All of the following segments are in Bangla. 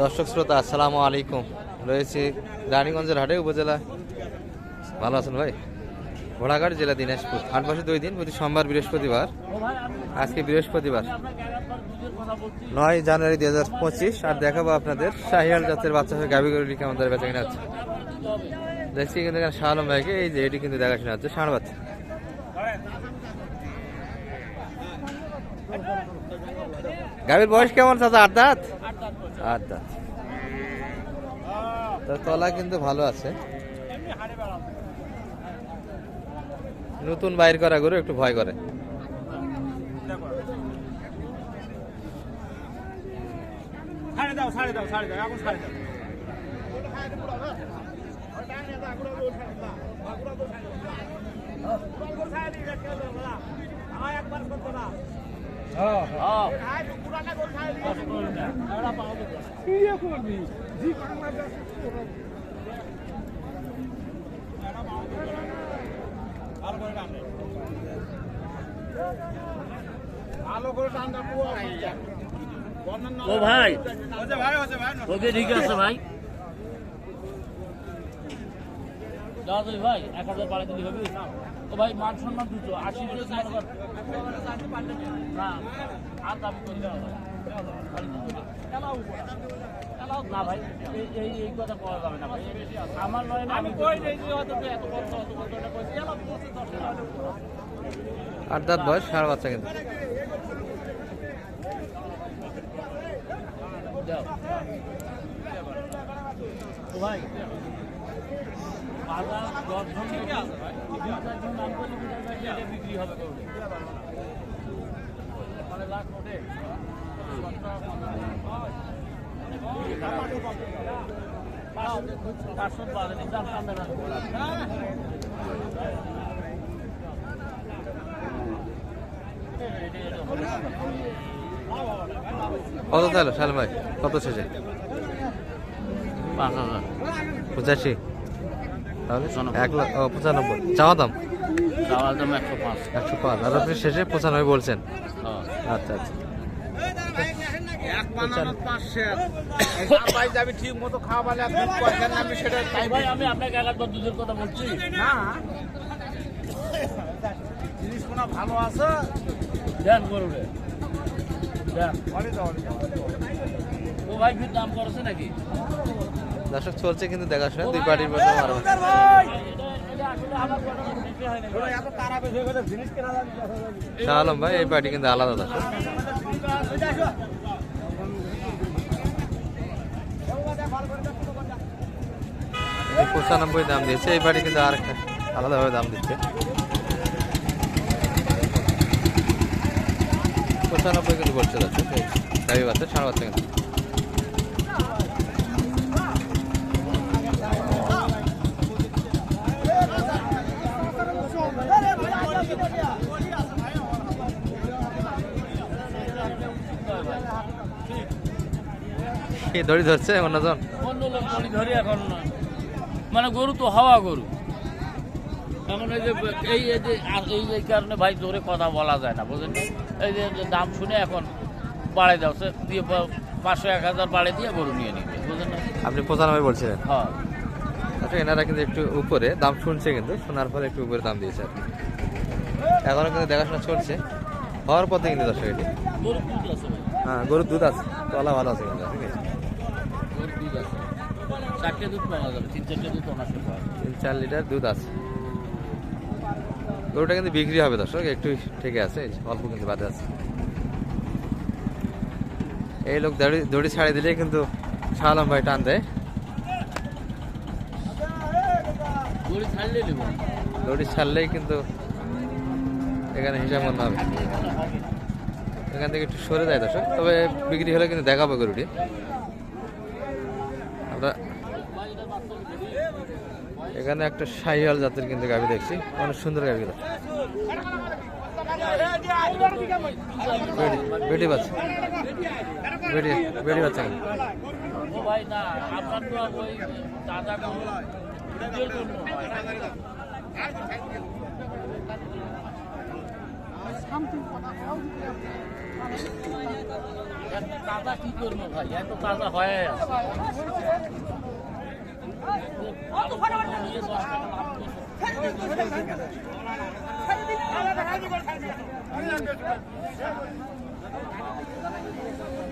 দর্শক শ্রোতা, আসসালামু আলাইকুম। রয়েছে রানীগঞ্জের হাটে, উপজেলা। ভালো আছেন ভাই? ঘোড়াঘাট জেলা দিনাজপুর। হাট মাসে দুই দিন, প্রতি সোমবার বৃহস্পতিবার। আজকে বৃহস্পতিবার। নয় জানুয়ারি দুই হাজার পঁচিশ, আর দেখাবো আপনাদের শাহিয়াল জাতের বাচ্চা হয়ে গাভি গরুটি ধরে বেচা কিনা হচ্ছে। দেখছি কিন্তু এখানে শাহ আলম ভাইকে, এই যে এটি কিন্তু দেখাশোনা হচ্ছে, ষাঁড় বাচ্চা। গাভীর বয়স কেমন চাচা, আট দাঁত? দাঁত তার তলা কিন্তু ভালো আছে নতুন বাইর করা গরু একটু ভয় করে ছাড়ে দাও ছাড়ে দাও ও ভাই। ওকে ঠিক আছে ভাই। তুই ভাই এক হাজার বাড়ি দিলি হবে। ও ভাই মান সম্মান দুটো আশি না আর দাবি করলে না। না। ভাই এই এই কথা যাবে না ভাই। আমার নয় না আমি কই নেই যে হয়তো তুই এত বলছো। অত কইছি দশ আট দাঁত বয়স ষাঁড় বাচ্চা কিন্তু ভাই বাজার দশজন থেকে বিক্রি হবে মানে লাখ পাঁচশো সামনে কত তাহলে শাল ভাই? কত শেষে? পাঁচ হাজার। পঁচাশি। তাহলে। এক লাখ ও পঁচানব্বই। চাওয়া দাম? চাওয়ার দাম একশো পাঁচ। একশো পাঁচ। আর আপনি শেষে পঁচানব্বই বলছেন? হ্যাঁ। আচ্ছা আচ্ছা। এক পানানো পাঁচশো। ভাই যাবি ঠিক মতো খাওয়ালে আপনি পয়সা সেটা তাই ভাই আমি আপনাকে একবার দুধের কথা বলছি। না। জিনিস ভালো আছে? দেন গরুরে। দেন। ও ভাই ফির দাম করেছে নাকি? দর্শক চলছে কিন্তু দেখাশোনা দুই পার্টির মধ্যে মারো শাহ আলম ভাই এই পার্টি কিন্তু আলাদা দর্শক। পঁচানব্বই দাম দিয়েছে এই বাড়ি কিন্তু আর আলাদাভাবে দাম দিচ্ছে। পঁচানব্বই কিন্তু বলছে যাচ্ছে গাড়ি বাচ্চা সাড়ে বাচ্চা কিন্তু। কি দড়ি ধরছে? অন্যজন অন্য লোক গরু ধরে এখন মানে গরু তো হাওয়া গরু। এমন এই যে এই এই যে আর এই এই কারণে ভাই জোরে কথা বলা যায় না বুঝলেন? এই যে দাম শুনে এখন বাড়াই দাও দিয়ে পাঁচশো এক হাজার বাড়াই দিয়ে গরু নিয়ে নিবে বুঝলেন? না আপনি পঁচানব্বই বলছিলেন? হ্যাঁ। আচ্ছা এনারা কিন্তু একটু উপরে দাম শুনছে কিন্তু শোনার পরে একটু উপরে দাম দিয়েছে আর কি। এখনও কিন্তু দেখাশোনা চলছে। হওয়ার পথে কিন্তু দর্শক এটি। হ্যাঁ গরুর দুধ আছে। তলা ভালো আছে কিন্তু তিন চার লিটার দুধ আছে। গরুটা কিন্তু বিক্রি হবে দর্শক একটু ঠিক আছে অল্প কিন্তু বাদে আছে। এই লোক দড়ি দড়ি ছাড়ি দিলেই কিন্তু শাহালম ভাই টান দেয়। দড়ি ছাড়লেই কিন্তু এখানে হিসাব মনে হবে। এখান থেকে একটু সরে যায় দর্শক, তবে বিক্রি হলে কিন্তু দেখাবো গরুটি। আমরা এখানে একটা শাহিয়াল জাতের কিন্তু গাভি দেখছি, অনেক সুন্দর গাভি বেডি বাচ্চা। বেডি বাচ্চা। দাদা গরু দুধের জন্য হয়। এত তাজা কি করব ভাই? এত তাজা হয়ে।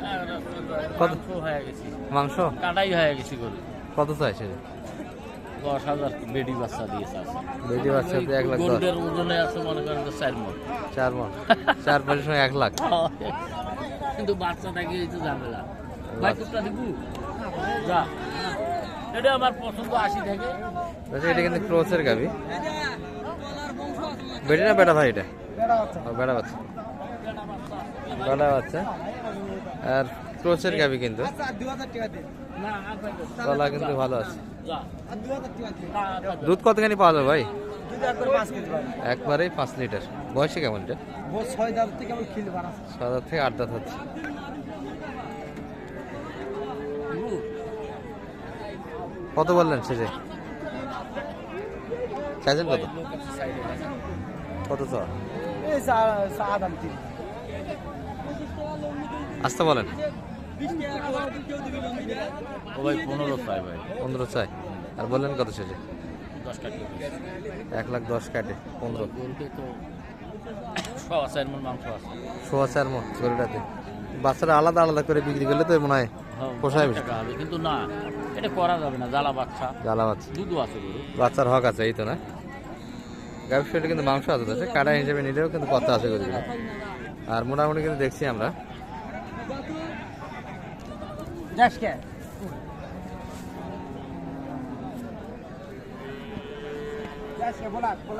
হ্যাঁ, কত? হয়ে গেছি। মাংস? কাটাই হয়ে গেছি গরু। কত চাই সেটা দশ হাজার বেডি বাচ্চা দিয়েছে আছে। বেটি বাচ্চাতে এক লাখ দশ। ওজনে আছে মনে করেন চার মন। চার মন। চার পাঁচের সময় এক লাখ। কিন্তু বাচ্চাটাকে এই তো যাবে ভাই টুকটা দিব? যা। এটা আমার পছন্দ আশি থেকে। আচ্ছা এটা কিন্তু ক্রোচের গাবি বেটি না বেটা ভাই এটা? বেটা বাচ্চা। বেটা বাচ্চা। আর ক্রোচের গাবি কিন্তু। কিন্তু ভালো আছে। দুধ কতখানি পাওয়া যাবে ভাই? একবারেই পাঁচ লিটার। বয়সে কেমন এটা? ছয় থেকে আট দাঁত হচ্ছে। কত বললেন শেষে? চাইছেন কত? কত তিন। আসতে বলেন। ও ভাই পনেরো চাই ভাই। পনেরো চাই আর বললেন কত শেষে? এক লাখ দশ কাটে পনেরো। সোয়া চার মন গরুটাতে। বাচ্চারা আলাদা আলাদা করে বিক্রি করলে তো মনে হয় হ্যাঁ, পোষায় দশ বেশি। কিন্তু না এটা করা যাবে না জ্বালা বাচ্চা। জ্বালা বাচ্চা। দুধও আছে বাচ্চার হক আছে এই তো না? কিন্তু মাংস আছে কাটা হিসেবে নিলেও কিন্তু কথা আছে গরুগুলো আর মোটামুটি কিন্তু দেখছি আমরা।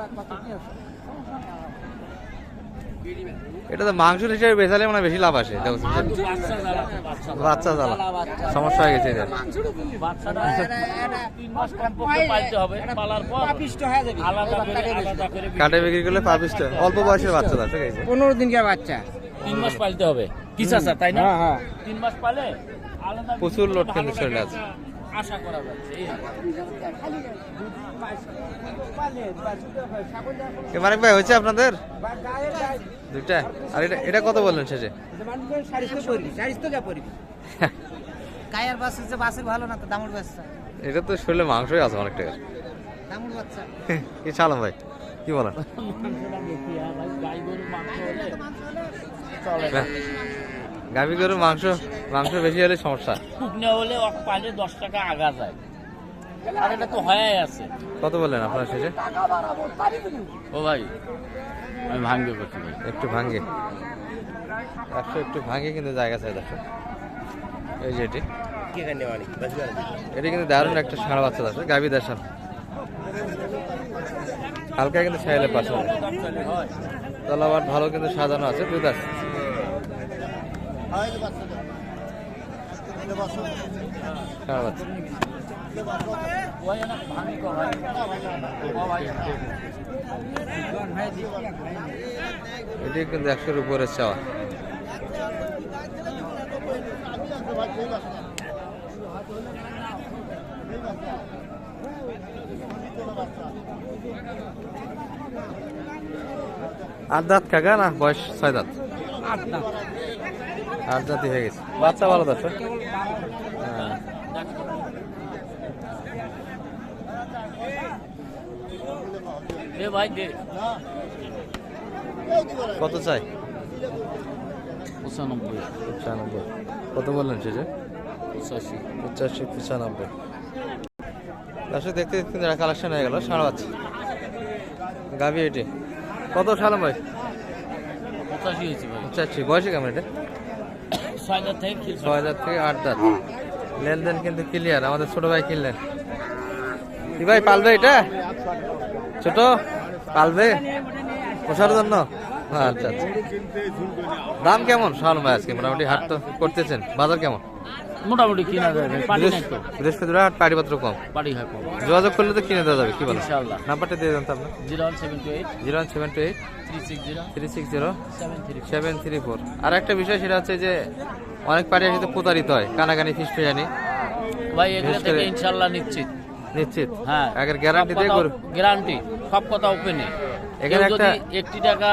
কত কি আছে এটা তো মাংস হিসেবে বেচালে মানে বেশি লাভ আসে। বাচ্চা জ্বালা সমস্যা হয়ে গেছে এদের। বাচ্চাটা তিন মাস কমপক্ষে পালতে হবে পালার পর আলাদা করে আলাদা করে বিক্রি- কাটে বিক্রি করলে পাবিসটা অল্প বয়সের বাচ্চা আছে? পনেরো দিনকার বাচ্চা। তিন মাস পালতে হবে। কি চাচা তাই না? হ্যাঁ, হ্যাঁ। তিন মাস পালে প্রচুর লোড ভালো কিন্তু শরীরে আছে। আশা করা যাচ্ছে। ভাই হয়েছে আপনাদের? দুইটা? আর এটা এটা কত বললেন শেষে? কায়ার বাস হচ্ছে বাসের ভালো না তো দামুর বাচ্চা। এটা তো শরীরে মাংসই আছে অনেক টাকার। দামুর বাচ্চা। কি চালাম ভাই কি বলেন? চলে। গাভি গরুর মাংস মাংস বেশি হলে সমস্যা। শুকনো হলে পালে দশ টাকা আগা যায়। আর এটা তো হয়ে আছে। কত বললেন আপনার শেষে? ও ভাই আমি ভাঙ্গে করছি ভাই। একটু ভাঙ্গে। একশো একটু ভাঙ্গে কিন্তু জায়গা চাই দর্শক এই যে এটি। এটি কিন্তু দারুণ একটা ষাঁড় বাচ্চা আছে গাভি দেশান হালকা কিন্তু ছাইলে পাশে। তলাবার ভালো কিন্তু সাজানো আছে দুধ আছে ষাঁড় বাচ্চা ওই না ভাঙ্গি কর ভাই ও ভাই এটি কিন্তু একশোর উপরে চাওয়া। আট দাঁত কাকা না? বয়স ছয় দাঁত? আট দাঁতই হয়ে গেছে। বাচ্চা ভালো দর্শক হ্যাঁ। ভাই কত চাই? পঁচানব্বই। পঁচানব্বই। কত বললেন শেষে পঁচাশি। পঁচাশি পঁচানব্বই। দর্শক দেখতে দেখতে কিন্তু কালেকশন হয়ে গেল সাড়ে পাঁচ গাভি এটি। কত সালাম ভাই? পঁচাশি হয়েছে ভাই। পঁচাশি। বয়সে কেমন এটা? ছয় হাজার থেকে খিল হাজার থেকে আট দাঁত। লেনদেন কিন্তু ক্লিয়ার আমাদের ছোট ভাই কিনলেন। কি ভাই পালবে এটা? ছোট? পালবে? পোষার জন্য? আচ্ছা আচ্ছা। দাম কেমন? সালাম ভাই আজকে মোটামুটি হাট তো করতেছেন। বাজার কেমন? মোটামুটি কিনা তো। বৃহস্পতিবার হাট পাড়িপত্র কম। পানি হয় কম। যোগাযোগ করলে তো কিনে দেওয়া যাবে কি বলেন? নাম্বারটা দিয়ে দেন তো আপনার। Zero one seven two eight. Zero one seven two eight. Three six zero. Three six zero. Seven three seven three four. আর একটা বিষয় সেটা হচ্ছে যে অনেক পার্টি আসলে প্রতারিত হয় কানাকানি ফিস জানি ভাই এগুলো থেকে ইনশাল্লাহ নিশ্চিত। নিশ্চিত? হ্যাঁ। আগের গ্যারান্টি দিয়ে গ্যারান্টি সব কথা ওপেনে এখানে একটা- একটি টাকা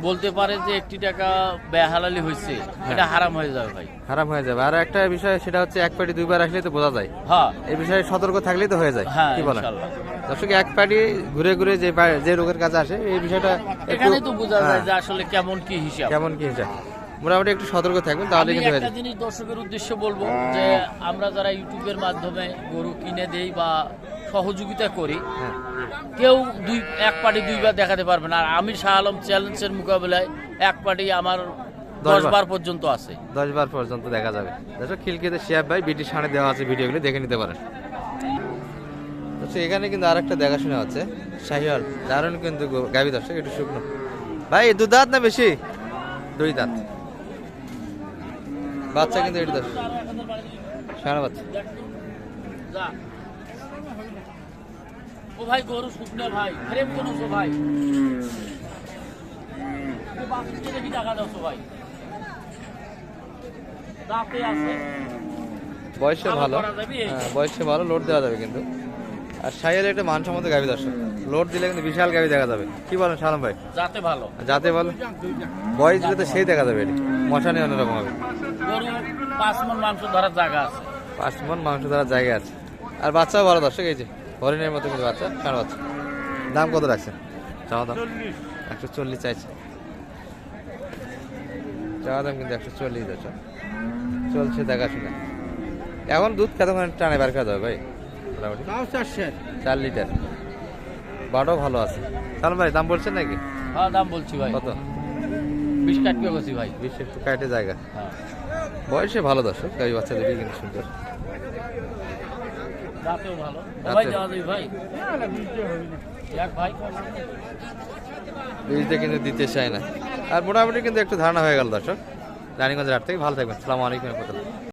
বলতে পারে যে একটি টাকা বেহালালি হয়েছে হ্যাঁ। এটা হারাম হয়ে যাবে ভাই। হারাম হয়ে যাবে। আর একটা বিষয় সেটা হচ্ছে এক পাটি দুইবার আসলে তো বোঝা যায়। হ্যাঁ। এই বিষয়ে সতর্ক থাকলেই তো হয়ে যায়। হ্যাঁ কি বলেন? দর্শক এক পাটি ঘুরে ঘুরে যে যে রোগের কাছে আসে এই বিষয়টা এখানে তো বোঝা যায় হ্যাঁ, যে আসলে কেমন কি হিসাব। কেমন কি হিসাব। মোটামুটি একটু সতর্ক থাকবেন তাহলে কিন্তু একটা জিনিস দর্শকের উদ্দেশ্যে বলব যে আমরা যারা ইউটিউবের মাধ্যমে গরু কিনে দেই বা সহযোগিতা করি। হ্যাঁ। কেউ দুই এক পার্টি দুইবার দেখাতে পারবে না। আর আমির শাহ আলম চ্যালেঞ্জের মোকাবেলায় এক পার্টি আমার দশ বার। পর্যন্ত আছে। দশ বার পর্যন্ত দেখা যাবে। দর্শক খিলকিতে শিয়াব ভাই বিটির সামনে দেওয়া আছে ভিডিওগুলি দেখে নিতে পারেন। দর্শক এখানে কিন্তু আর একটা দেখাশোনা হচ্ছে। শাহিওয়াল দারুণ কিন্তু গো- গাভী দর্শক একটু শুকনো। ভাই দু দাঁত না বেশি? দুই দাঁত। বাচ্চা কিন্তু এটি দর্শক সারা বাচ্চা। ও ভাই গরু শুকনো ভাই ফ্রেম কেন তো ভাই। দেখি টাকা দাও তো ভাই? দাঁতে আছে। বয়সে ভালো? হ্যাঁ বয়সে ভালো লোড দেওয়া যাবে কিন্তু। আর শাহিওয়াল একটা মানসম্মত গাভী দর্শক। লোড দিলে কিন্তু বিশাল গাভী দেখা যাবে। কি বলেন সালাম ভাই? যাতে ভালো। যাতে বল বয়স দিলে তো সেই দেখা যাবে এটি। মশানি অন্যরকম হবে। পাঁচ মন মাংস ধরার জায়গা আছে। পাঁচ মন মাংস ধরার জায়গা আছে। আর বাচ্চাও ভালো দর্শক এই যে। হরিণের মতো কিন্তু বাচ্চা সারা বাচ্চা। দাম কত রাখছেন? চাওয়া দাম একশো চল্লিশ চাইছে। চাওয়া দাম কিন্তু একশো চল্লিশ দর্শক চলছে দেখাশোনা। এখন দুধ কতক্ষণ টানে বার করা যাবে ভাই মোটামুটি। চার লিটার। বাটাও ভালো আছে। সালাম ভাই দাম বলছেন নাকি? হ্যাঁ দাম বলছি ভাই। কত? বিশ কাটকে গেছি ভাই। বিশ একটু কাটে জায়গা। হ্যাঁ। বয়সে ভালো দর্শক গাড়ি বাচ্চা দেখি কিন্তু সুন্দর। দাঁতেও ভালো। ভাই দেওয়া যাবে ভাই। এক ভাই। বীজটা কিন্তু দিতে চায় না। আর মোটামুটি কিন্তু একটু ধারণা হয়ে গেল দর্শক। রানীগঞ্জের হাট থেকে ভালো থাকবেন। সালাম আলাইকুম রহমতুল্লাহ।